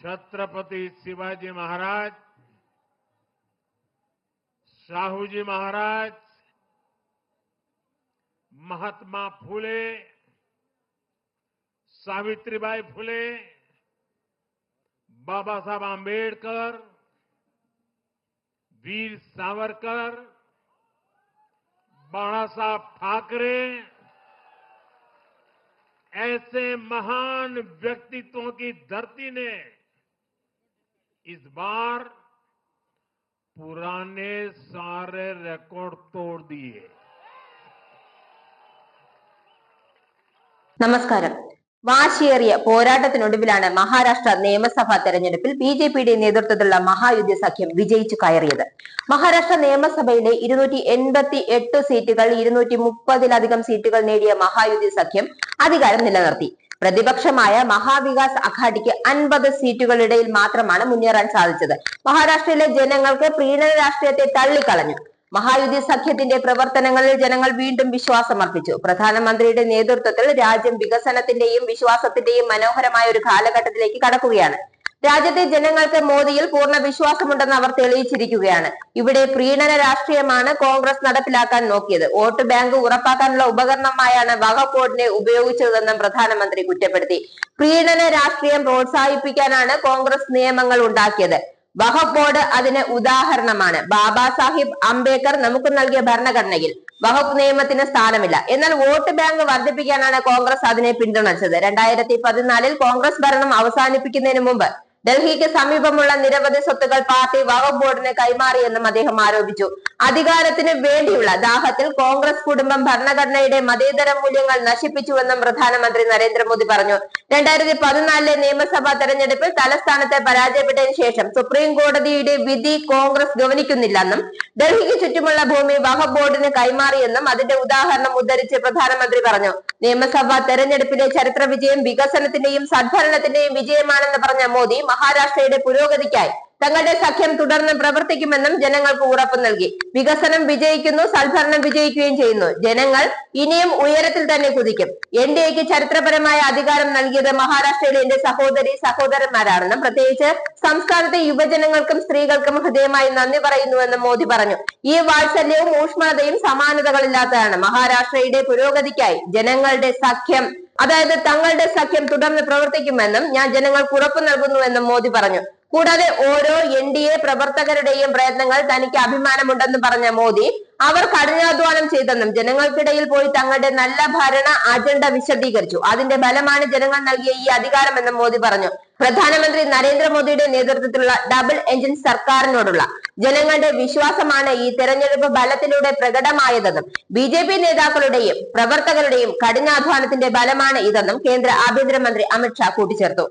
छत्रपति शिवाजी महाराज शाहू जी महाराज, महात्मा फुले, सावित्रीबाई फुले बाबा साहब आंबेडकर, वीर सावरकर बाणा साहब ठाकरे, ऐसे महान व्यक्तित्वों की धरती ने इस बार पुराने सारे रिकॉर्ड तोड़ दिए നമസ്കാരം വാശിയേറിയ പോരാട്ടത്തിനൊടുവിലാണ് മഹാരാഷ്ട്ര നിയമസഭാ തെരഞ്ഞെടുപ്പിൽ ബി ജെ പിയുടെ നേതൃത്വത്തിലുള്ള മഹായുദ്ധ സഖ്യം വിജയിച്ചു കയറിയത് മഹാരാഷ്ട്ര നിയമസഭയിലെ ഇരുന്നൂറ്റി എൺപത്തി എട്ട് സീറ്റുകൾ ഇരുന്നൂറ്റി മുപ്പതിലധികം സീറ്റുകൾ നേടിയ മഹായുദ്ധ സഖ്യം അധികാരം നിലനിർത്തി പ്രതിപക്ഷമായ മഹാവികാസ് അഘാഡിക്ക് അൻപത് സീറ്റുകളിടയിൽ മാത്രമാണ് മുന്നേറാൻ സാധിച്ചത്. മഹാരാഷ്ട്രയിലെ ജനങ്ങൾക്ക് പ്രീണന രാഷ്ട്രീയത്തെ തള്ളിക്കളഞ്ഞു. മഹായുദ്ധി സഖ്യത്തിന്റെ പ്രവർത്തനങ്ങളിൽ ജനങ്ങൾ വീണ്ടും വിശ്വാസമർപ്പിച്ചു. പ്രധാനമന്ത്രിയുടെ നേതൃത്വത്തിൽ രാജ്യം വികസനത്തിന്റെയും വിശ്വാസത്തിന്റെയും മനോഹരമായ ഒരു കാലഘട്ടത്തിലേക്ക് കടക്കുകയാണ്. രാജ്യത്തെ ജനങ്ങൾക്ക് മോദിയിൽ പൂർണ വിശ്വാസമുണ്ടെന്ന് അവർ തെളിയിച്ചിരിക്കുകയാണ്. ഇവിടെ പ്രീണന രാഷ്ട്രീയമാണ് കോൺഗ്രസ് നടപ്പിലാക്കാൻ നോക്കിയത്. വോട്ട് ബാങ്ക് ഉറപ്പാക്കാനുള്ള ഉപകരണമായാണ് വഖഫ് ബോർഡിനെ ഉപയോഗിച്ചതെന്നും പ്രധാനമന്ത്രി കുറ്റപ്പെടുത്തി. പ്രീണന രാഷ്ട്രീയം പ്രോത്സാഹിപ്പിക്കാനാണ് കോൺഗ്രസ് നിയമങ്ങൾ ഉണ്ടാക്കിയത്. വഖഫ് അതിന് ഉദാഹരണമാണ്. ബാബാ സാഹിബ് അംബേദ്കർ നമുക്ക് നൽകിയ ഭരണഘടനയിൽ വകുപ്പ് നിയമത്തിന് സ്ഥാനമില്ല. എന്നാൽ വോട്ട് ബാങ്ക് വർദ്ധിപ്പിക്കാനാണ് കോൺഗ്രസ് അതിനെ പിന്തുണച്ചത്. രണ്ടായിരത്തി പതിനാലിൽ കോൺഗ്രസ് ഭരണം അവസാനിപ്പിക്കുന്നതിന് മുമ്പ് ഡൽഹിക്ക് സമീപമുള്ള നിരവധി സ്വത്തുകൾ പാർട്ടി വഖഫ് ബോർഡിന് കൈമാറിയെന്നും അദ്ദേഹം ആരോപിച്ചു. അധികാരത്തിന് വേണ്ടിയുള്ള ദാഹത്തിൽ കോൺഗ്രസ് കുടുംബം ഭരണഘടനയുടെ മതേതര മൂല്യങ്ങൾ നശിപ്പിച്ചുവെന്നും പ്രധാനമന്ത്രി നരേന്ദ്രമോദി പറഞ്ഞു. രണ്ടായിരത്തി പതിനാലിലെ നിയമസഭാ തെരഞ്ഞെടുപ്പിൽ തലസ്ഥാനത്തെ പരാജയപ്പെട്ടതിനു ശേഷം സുപ്രീം കോടതിയുടെ വിധി കോൺഗ്രസ് ഗവനിക്കുന്നില്ലെന്നും ഡൽഹിക്ക് ചുറ്റുമുള്ള ഭൂമി വഖഫ് ബോർഡിന് കൈമാറിയെന്നും അതിന്റെ ഉദാഹരണം ഉദ്ധരിച്ച് പ്രധാനമന്ത്രി പറഞ്ഞു. നിയമസഭാ തെരഞ്ഞെടുപ്പിലെ ചരിത്ര വിജയം വികസനത്തിന്റെയും സദ്ഭരണത്തിന്റെയും വിജയമാണെന്ന് പറഞ്ഞ മോദി മഹാരാഷ്ട്രയുടെ പുരോഗതിക്കായി തങ്ങളുടെ സഖ്യം തുടർന്ന് പ്രവർത്തിക്കുമെന്നും ജനങ്ങൾക്ക് ഉറപ്പ് നൽകി. വികസനം വിജയിക്കുന്നു സൽഭരണം വിജയിക്കുകയും ചെയ്യുന്നു. ജനങ്ങൾ ഇനിയും ഉയരത്തിൽ തന്നെ കുതിക്കും. എൻ ഡി എക്ക് ചരിത്രപരമായ അധികാരം നൽകിയത് മഹാരാഷ്ട്രയിലെ എന്റെ സഹോദരി സഹോദരന്മാരാണെന്നും പ്രത്യേകിച്ച് സംസ്ഥാനത്തെ യുവജനങ്ങൾക്കും സ്ത്രീകൾക്കും ഹൃദയമായി നന്ദി പറയുന്നുവെന്നും മോദി പറഞ്ഞു. ഈ വാത്സല്യവും ഊഷ്മളതയും സമാനതകളില്ലാത്തതാണ് മഹാരാഷ്ട്രയുടെ പുരോഗതിക്കായി ജനങ്ങളുടെ സഖ്യം അതായത് തങ്ങളുടെ സഖ്യം തുടർന്ന് പ്രവർത്തിക്കുമെന്നും ഞാൻ ജനങ്ങൾക്ക് ഉറപ്പു നൽകുന്നുവെന്നും മോദി പറഞ്ഞു. കൂടാതെ ഓരോ എൻ ഡി എ പ്രവർത്തകരുടെയും പ്രയത്നങ്ങൾ തനിക്ക് അഭിമാനമുണ്ടെന്നും പറഞ്ഞ മോദി അവർ കഠിനാധ്വാനം ചെയ്തെന്നും ജനങ്ങൾക്കിടയിൽ പോയി തങ്ങളുടെ നല്ല ഭരണ അജണ്ട വിശദീകരിച്ചു. അതിന്റെ ഫലമാണ് ജനങ്ങൾ നൽകിയ ഈ അധികാരമെന്നും മോദി പറഞ്ഞു. പ്രധാനമന്ത്രി നരേന്ദ്രമോദിയുടെ നേതൃത്വത്തിലുള്ള ഡബിൾ എഞ്ചിൻ സർക്കാരിനോടുള്ള ജനങ്ങളുടെ വിശ്വാസമാണ് ഈ തെരഞ്ഞെടുപ്പ് ബലത്തിലൂടെ പ്രകടമായതെന്നും ബി ജെ പി നേതാക്കളുടെയും പ്രവർത്തകരുടെയും കഠിനാധ്വാനത്തിന്റെ ഫലമാണ് ഇതെന്നും കേന്ദ്ര ആഭ്യന്തരമന്ത്രി അമിത്ഷാ കൂട്ടിച്ചേർത്തു.